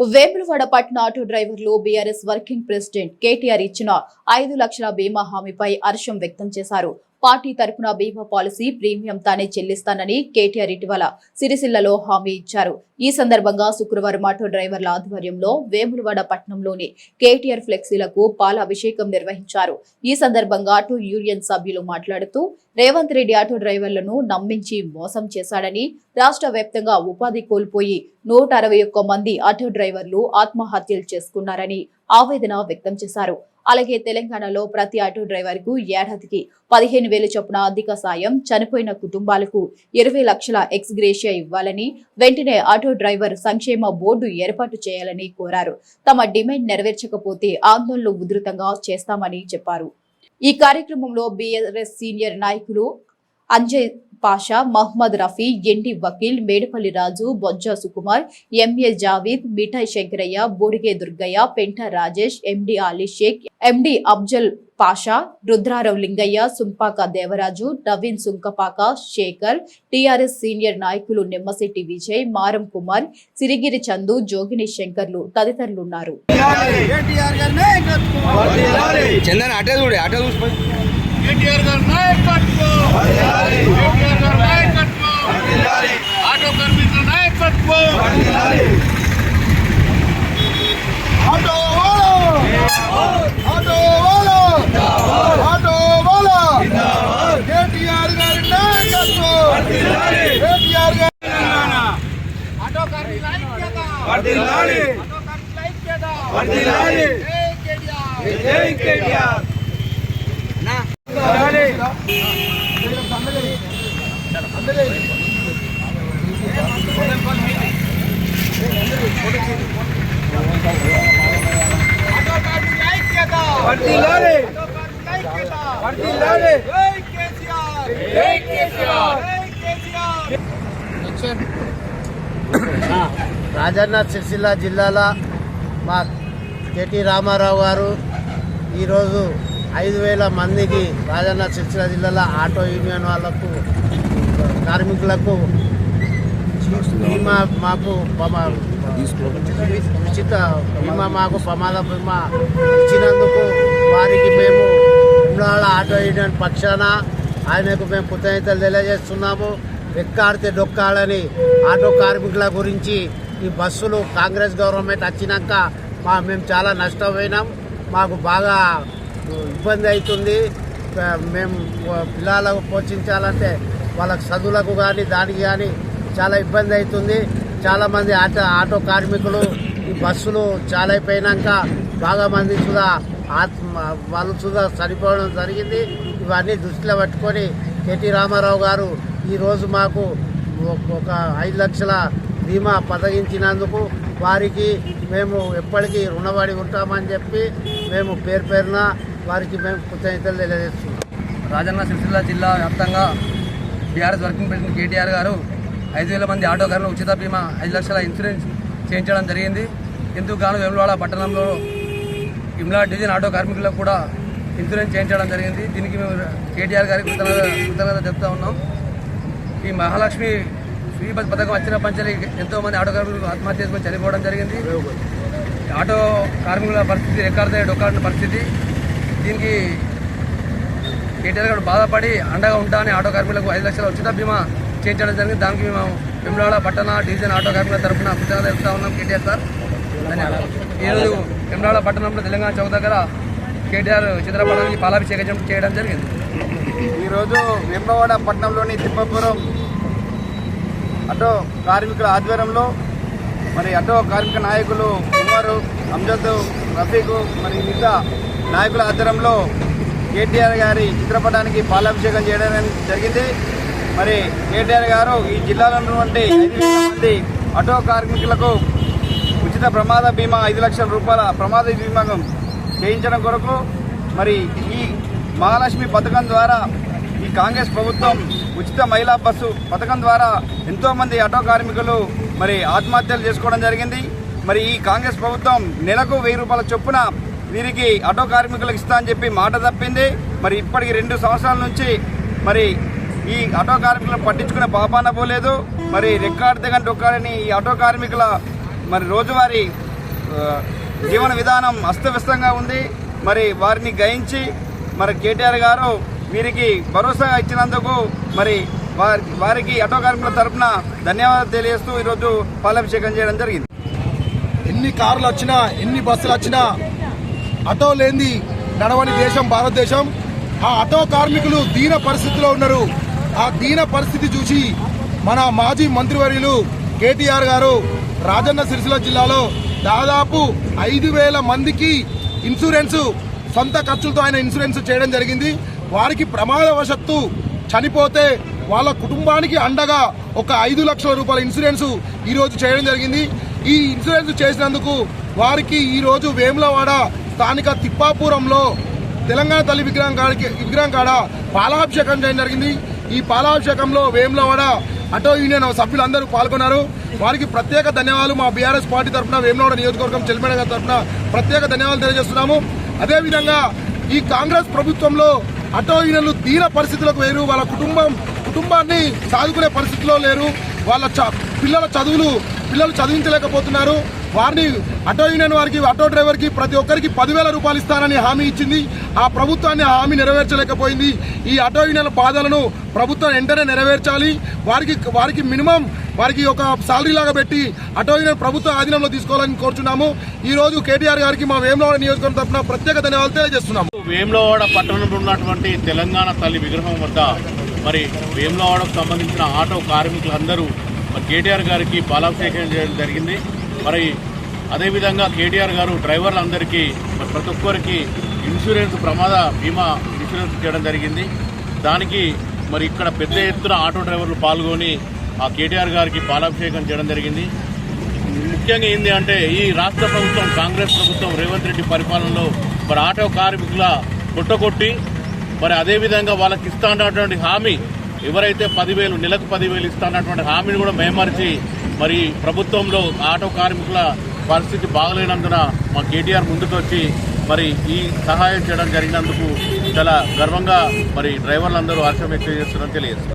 వేములవాడ పట్టణ ఆటో డ్రైవర్లు BRS working president KTR ఇచ్చిన ఐదు లక్షల బీమా హామీపై హర్షం వ్యక్తం చేశారు. పార్టీ తరపున బీమా పాలసీ ప్రీమియం తానే చెల్లిస్తానని కేటీఆర్ ఇటీవల సిరిసిల్లలో హామీ ఇచ్చారు. ఈ సందర్భంగా శుక్రవారం ఆటో డ్రైవర్ల ఆధ్వర్యంలో వేములవాడ పట్టణంలోని కేటీఆర్ ఫ్లెక్సీలకు పాలాభిషేకం నిర్వహించారు. ఈ సందర్భంగా ఆటో యూనియన్ సభ్యులు మాట్లాడుతూ రేవంత్ రెడ్డి ఆటో డ్రైవర్లను నమ్మించి మోసం చేశాడని రాష్ట్ర వ్యాప్తంగా ఉపాధి కోల్పోయి నూట అరవై ఒక్క మంది ఆటో డ్రైవర్లు ఆత్మహత్యలు చేసుకున్నారని ఆవేదన వ్యక్తం చేశారు. అలాగే తెలంగాణలో ప్రతి ఆటో డ్రైవర్కు ఏడాదికి పదిహేను వేలు చొప్పున ఆర్థిక సాయం చనిపోయిన కుటుంబాలకు ఇరవై లక్షల ఎక్స్గ్రేషియా ఇవ్వాలని వెంటనే ఆటో డ్రైవర్ సంక్షేమ బోర్డు ఏర్పాటు చేయాలని కోరారు. తమ డిమాండ్ నెరవేర్చకపోతే ఆందోళనలు ఉధృతంగా చేస్తామని చెప్పారు. ఈ కార్యక్రమంలో బీఆర్ఎస్ సీనియర్ నాయకులు Anjay Pasha Mohammed Rafi MD Vakil Medapalli Raju Bojja Sukumar MA Javeed Mithai Shankaraiah Bodige Durgaiah Penta Rajesh MD Ali Shaikh MD Afzal Pasha Rudrarao Lingaiah Sumpaka Devaraju Naveen Sunkapaka Shekar TRS senior నాయకులు నిమ్మశెట్టి విజయ్ మారం కుమార్ సిరిగిరి చందు జోగిని శంకర్లు తదితరులున్నారు. కేటీఆర్ కేటీఆర్ గారి నాయకత్వం. కేటీఆర్ గారి నాయకత్వం. Auto కార్మికుల నాయకత్వం. Auto వాలో ఆటో వాలో ఆటో వాలో కేటీఆర్ గారి నాయకత్వం. కేటీఆర్ గారి ఆటో కార్మికుల ఐక్యత. వర్ధిల్లాలి. ఆటో కార్మికుల ఐక్యత. వర్ధిల్లాలి. జై కేటీఆర్. జై కేటీఆర్ ఆటో కార్మికుల ఐక్యత వర్ధిల్లాలి. ఆటో కార్మికుల ఐక్యత వర్ధిల్లాలి. జై కేసీఆర్ జై కేసీఆర్. జై కేసీఆర్ రాజన్న సిరిసిల్ల జిల్లాల మా కేటీ రామారావు గారు ఈరోజు ఐదు వేల మందికి రాజన్న సిరిసిల్ల జిల్లాలో ఆటో యూనియన్ వాళ్ళకు కార్మికులకు బీమా మాకు ప్రమా- ఉచిత బీమా మాకు ప్రమాద బీమా ఇచ్చినందుకు వారికి మేము ఉమ్రాళ్ళ ఆటో యూనియన్ పక్షాన ఆయనకు మేము కృతజ్ఞతలు తెలియజేస్తున్నాము. ఎక్కాడితే డొక్కాడని ఆటో కార్మికుల గురించి ఈ బస్సులు కాంగ్రెస్ గవర్నమెంట్ వచ్చినాక మా మేము చాలా నష్టపోయినాం. మాకు బాగా ఇబ్బంది అవుతుంది. మేము పిల్లలకు పోషించాలంటే వాళ్ళకి చదువులకు కానీ దానికి కానీ చాలా ఇబ్బంది అవుతుంది. చాలామంది ఆటో ఆటో కార్మికులు ఈ బస్సులు చాలా అయిపోయినాక బాగా మంది సుధా ఆత్మ వాళ్ళు సుధా చనిపోవడం జరిగింది. ఇవన్నీ దృష్టిలో పట్టుకొని కేటీ రామారావు గారు ఈరోజు మాకు ఒక- ఒక ఐదు లక్షల బీమా పదగించినందుకు వారికి మేము ఎప్పటికీ రుణపడి ఉంటామని చెప్పి మేము పేరు పేరున వారికి మేము కృతజ్ఞతలు తెలియజేస్తున్నాం. రాజన్న సిరిసిల్ల జిల్లా వ్యాప్తంగా బీఆర్ఎస్ వర్కింగ్ ప్రెసిడెంట్ కేటీఆర్ గారు ఐదు వేల మంది ఆటో ఉచిత బీమా ఐదు లక్షల ఇన్సూరెన్స్ చేయించడం జరిగింది. ఇందుకు గాను వేములవాడ పట్టణంలో ఇమ్లా డివిజన్ ఆటో కార్మికులకు కూడా ఇన్సూరెన్స్ చేయించడం జరిగింది. దీనికి మేము కేటీఆర్ గారికి కృతజ్ఞత కృతజ్ఞత చెప్తా ఉన్నాం. ఈ మహాలక్ష్మి ఫ్రీ బస్ పథకం వచ్చిన పంచలి ఎంతోమంది ఆటో కార్మికులు ఆత్మహత్య చేసుకొని చనిపోవడం జరిగింది. ఆటో కార్మికుల పరిస్థితి ఎక్కడితే డొక్కాడిన పరిస్థితి. దీనికి కేటీఆర్ గారు బాధపడి అండగా ఉంటానని ఆటో కార్మికులకు ఐదు లక్షల ఉచిత బీమా చేయించడం జరిగింది. దానికి మేము వెమ్లాడ పట్టణ డివిజన్ ఆటో కార్మికుల తరఫున కృతజ్ఞత తెలుపుతా ఉన్నాం కేటీఆర్ సార్. ధన్యవాదాలు. ఈరోజు వెమ్లాడ పట్టణంలో తెలంగాణ చౌక్ దగ్గర కేటీఆర్ చిత్రపటానికి పాలాభిషేకం చేయడం జరిగింది. ఈరోజు వెంబవాడ పట్టణంలోని తిప్పపురం ఆటో కార్మికుల ఆధ్వర్యంలో మరి ఆటో కార్మిక నాయకులు ఉమరు అంజద్ రఫీకు మరి మిగతా నాయకుల ఆధ్వర్యంలో కేటీఆర్ గారి చిత్రపటానికి పాలాభిషేకం చేయడం జరిగింది. మరి కేటీఆర్ గారు ఈ జిల్లాలో ఉన్నటువంటి మంది ఆటో కార్మికులకు ఉచిత ప్రమాద బీమా ఐదు లక్షల రూపాయల ప్రమాద బీమా చేయించడం కొరకు మరి ఈ మహాలక్ష్మి పథకం ద్వారా ఈ కాంగ్రెస్ ప్రభుత్వం ఉచిత మహిళా బస్సు పథకం ద్వారా ఎంతోమంది ఆటో కార్మికులు మరి ఆత్మహత్యలు చేసుకోవడం జరిగింది. మరి ఈ కాంగ్రెస్ ప్రభుత్వం నెలకు వెయ్యి రూపాయల చొప్పున వీరికి ఆటో కార్మికులకు ఇస్తా అని చెప్పి మాట తప్పింది. మరి ఇప్పటికి రెండు సంవత్సరాల నుంచి మరి ఈ ఆటో కార్మికులను పట్టించుకునే పాపాన పోలేదు. మరి రెక్కాడితే కానీ డొక్కాడని ఈ ఆటో కార్మికుల మరి రోజువారీ జీవన విధానం అస్తవ్యస్తంగా ఉంది. మరి వారిని గ్రహించి మరి కేటీఆర్ గారు వీరికి భరోసా ఇచ్చినందుకు మరి వారి వారికి ఆటో కార్మికుల తరఫున ధన్యవాదాలు తెలియజేస్తూ ఈరోజు పాలాభిషేకం చేయడం జరిగింది. ఎన్ని కార్లు వచ్చినా ఎన్ని బస్సులు వచ్చినా ఆటో లేని నడవని దేశం భారతదేశం. ఆ ఆటో కార్మికులు దీన పరిస్థితిలో ఉన్నారు. ఆ దీన పరిస్థితి చూసి మన మాజీ మంత్రివర్యులు కేటీఆర్ గారు రాజన్న సిరిసిల్ల జిల్లాలో దాదాపు ఐదు వేల మందికి ఇన్సూరెన్స్ సొంత ఖర్చులతో ఆయన ఇన్సూరెన్స్ చేయడం జరిగింది. వారికి ప్రమాదవశత్తు చనిపోతే వాళ్ళ కుటుంబానికి అండగా ఒక ఐదు లక్షల రూపాయల ఇన్సూరెన్స్ ఈరోజు చేయడం జరిగింది. ఈ ఇన్సూరెన్స్ చేసినందుకు వారికి ఈరోజు వేములవాడ స్థానిక తిప్పాపురంలో తెలంగాణ తల్లి విగ్రహం కాడికి విగ్రహం కాడ పాలాభిషేకం చేయడం జరిగింది. ఈ పాలాభిషేకంలో వేములవాడ ఆటో యూనియన్ సభ్యులందరూ పాల్గొన్నారు. వారికి ప్రత్యేక ధన్యవాదాలు మా బీఆర్ఎస్ పార్టీ తరఫున వేములవాడ నియోజకవర్గం చెల్లిమేడ గారి తరఫున ప్రత్యేక ధన్యవాదాలు తెలియజేస్తున్నాము. అదేవిధంగా ఈ కాంగ్రెస్ ప్రభుత్వంలో అటో యూనియన్లు దీన పరిస్థితులకు వేరు వాళ్ళ కుటుంబం కుటుంబాన్ని సాదుకునే పరిస్థితిలో లేరు. వాళ్ళ చా పిల్లల చదువులు పిల్లలు చదివించలేకపోతున్నారు. వారిని ఆటో యూనియన్ వారికి ఆటో డ్రైవర్కి ప్రతి ఒక్కరికి పదివేల రూపాయలు ఇస్తానని హామీ ఇచ్చింది. ఆ ప్రభుత్వాన్ని హామీ నెరవేర్చలేకపోయింది. ఈ ఆటో యూనియన్ బాధలను ప్రభుత్వం వెంటనే నెరవేర్చాలి. వారికి వారికి మినిమం వారికి ఒక సాలరీ లాగా పెట్టి ఆటో యూనియన్ ప్రభుత్వ ఆధీనంలో తీసుకోవాలని కోరుచున్నాము. ఈ రోజు కేటీఆర్ గారికి మా వేములవాడ నియోజకవర్గం తరఫున ప్రత్యేక ధన్యవాదాలు తెలియజేస్తున్నాము. వేములవాడ పట్టణంలో ఉన్నటువంటి తెలంగాణ తల్లి విగ్రహం వద్ద మరి వేములవాడకు సంబంధించిన ఆటో కార్మికులందరూ మరి కేటీఆర్ గారికి పాలాభిషేకం చేయడం జరిగింది. మరి అదేవిధంగా కేటీఆర్ గారు డ్రైవర్లందరికీ మరి ప్రతి ఒక్కరికి ఇన్సూరెన్స్ ప్రమాద బీమా ఇన్సూరెన్స్ చేయడం జరిగింది. దానికి మరి ఇక్కడ పెద్ద ఎత్తున ఆటో డ్రైవర్లు పాల్గొని ఆ కేటీఆర్ గారికి పాలాభిషేకం చేయడం జరిగింది. ముఖ్యంగా ఏంటి అంటే ఈ రాష్ట్ర ప్రభుత్వం కాంగ్రెస్ ప్రభుత్వం రేవంత్ రెడ్డి పరిపాలనలో మరి ఆటో కార్మికుల కొట్టగొట్టి మరి అదేవిధంగా వాళ్ళకి ఇస్తానటువంటి హామీ ఎవరైతే పదివేలు నెలకు పదివేలు ఇస్తానటువంటి హామీని కూడా మేమర్చి మరి ప్రభుత్వంలో ఆటో కార్మికుల పరిస్థితి బాగలేనందున మా కేటీఆర్ ముందుకు వచ్చి మరి ఈ సహాయం చేయడం జరిగినందుకు చాలా గర్వంగా మరి డ్రైవర్లందరూ హర్షం వ్యక్తం చేస్తున్నారని తెలియజేస్తున్నారు.